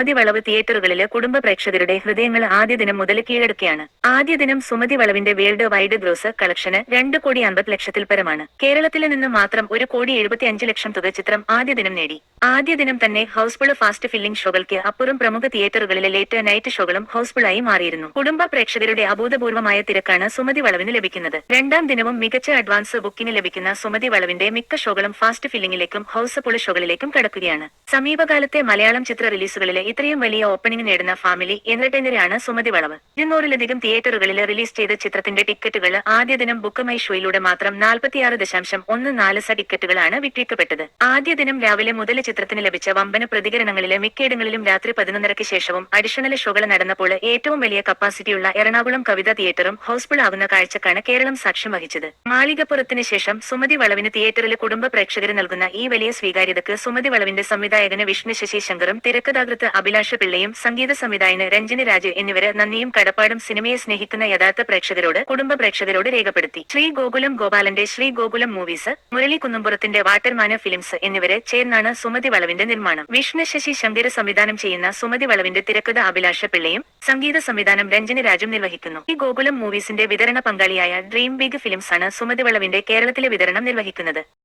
സുമതി വളവ് തിയേറ്ററുകളിലെ കുടുംബ പ്രേക്ഷകരുടെ ഹൃദയങ്ങൾ ആദ്യ ദിനം മുതൽ കീഴടക്കുകയാണ്. ആദ്യ ദിനം സുമതി വളവിന്റെ വേൾഡ് വൈഡ് ഗ്രോസ് കളക്ഷന് രണ്ട് കോടി അൻപത് ലക്ഷത്തിൽ പരമാണ്. കേരളത്തിൽ നിന്ന് മാത്രം ഒരു കോടി എഴുപത്തി അഞ്ച് ലക്ഷം തുക ചിത്രം ആദ്യ ദിനം നേടി. ആദ്യ ദിനം തന്നെ ഹൗസ്ഫുൾ ഫാസ്റ്റ് ഫില്ലിംഗ് ഷോകൾക്ക് അപ്പുറം പ്രമുഖ തിയേറ്ററുകളിലെ ലേറ്റ് നൈറ്റ് ഷോകളും ഹൗസ്ഫുള്ളായി മാറിയിരുന്നു. കുടുംബ പ്രേക്ഷകരുടെ അഭൂതപൂർവമായ തിരക്കാണ് സുമതി വളവിന് ലഭിക്കുന്നത്. രണ്ടാം ദിനവും മികച്ച അഡ്വാൻസ് ബുക്കിന് ലഭിക്കുന്ന സുമതി വളവിന്റെ മിക്ക ഷോകളും ഫാസ്റ്റ് ഫില്ലിംഗിലേക്കും ഹൗസ്ഫുൾ ഷോകളിലേക്കും കടക്കുകയാണ്. സമീപകാലത്തെ മലയാളം ചിത്ര റിലീസുകളിലെ ഇത്രയും വലിയ ഓപ്പണിംഗ് നേടുന്ന ഫാമിലി എന്റർടൈനറാണ് സുമതി വളവ്. ഇരുന്നൂറിലധികം തിയേറ്ററുകളിൽ റിലീസ് ചെയ്ത ചിത്രത്തിന്റെ ടിക്കറ്റുകൾ ആദ്യ ദിനം ബുക്ക് മൈ ഷോയിലൂടെ മാത്രം നാൽപ്പത്തിയാറ് ദശാംശം ഒന്ന് നാല് സ ടിക്കറ്റുകളാണ് വിറ്റഴിക്കപ്പെട്ടത്. ആദ്യ ദിനം രാവിലെ മുതൽ ചിത്രത്തിന് ലഭിച്ച വമ്പന പ്രതികരണങ്ങളിലെ മിക്കയിടങ്ങളിലും രാത്രി പതിനൊന്നരയ്ക്ക് ശേഷവും അഡീഷണൽ ഷോകൾ നടന്നപ്പോൾ ഏറ്റവും വലിയ കപ്പാസിറ്റിയുള്ള എറണാകുളം കവിതാ തിയേറ്ററും ഹൗസ്ഫുൾ ആവുന്ന കാഴ്ചക്കാണ് കേരളം സാക്ഷ്യം വഹിച്ചത്. മാളികപ്പുറത്തിന് ശേഷം സുമതി വളവിന് തിയേറ്ററിലെ കുടുംബ പ്രേക്ഷകർ നൽകുന്ന ഈ വലിയ സ്വീകാര്യതക്ക് സുമതി വളവിന്റെ സംവിധായകന് വിഷ്ണു ശശിശങ്കറും തിരക്കഥാകൃത്ത് അഭിലാഷ പിള്ളയും സംഗീത സംവിധായകന് രഞ്ജന രാജു എന്നിവരെ നന്ദിയും കടപ്പാടും സിനിമയെ സ്നേഹിക്കുന്ന യഥാർത്ഥ പ്രേക്ഷകരോട് കുടുംബ പ്രേക്ഷകരോട് രേഖപ്പെടുത്തി. ശ്രീ ഗോകുലം ഗോപാലന്റെ ശ്രീ ഗോകുലം മൂവീസ് മുരളി കുന്നുംപുറത്തിന്റെ വാട്ടർമാന ഫിലിംസ് എന്നിവരെ ചേർന്നാണ് സുമതി വളവിന്റെ നിർമ്മാണം. വിഷ്ണു ശശി ശങ്കർ സംവിധാനം ചെയ്യുന്ന സുമതി വളവിന്റെ തിരക്കഥ അഭിലാഷ പിള്ളയും സംഗീത സംവിധാനം രഞ്ജന രാജും നിർവഹിക്കുന്നു. ഈ ഗോകുലം മൂവീസിന്റെ വിതരണ പങ്കാളിയായ ഡ്രീം ബിഗ് ഫിലിംസ് ആണ് സുമതി വളവിന്റെ കേരളത്തിലെ വിതരണം നിർവഹിക്കുന്നത്.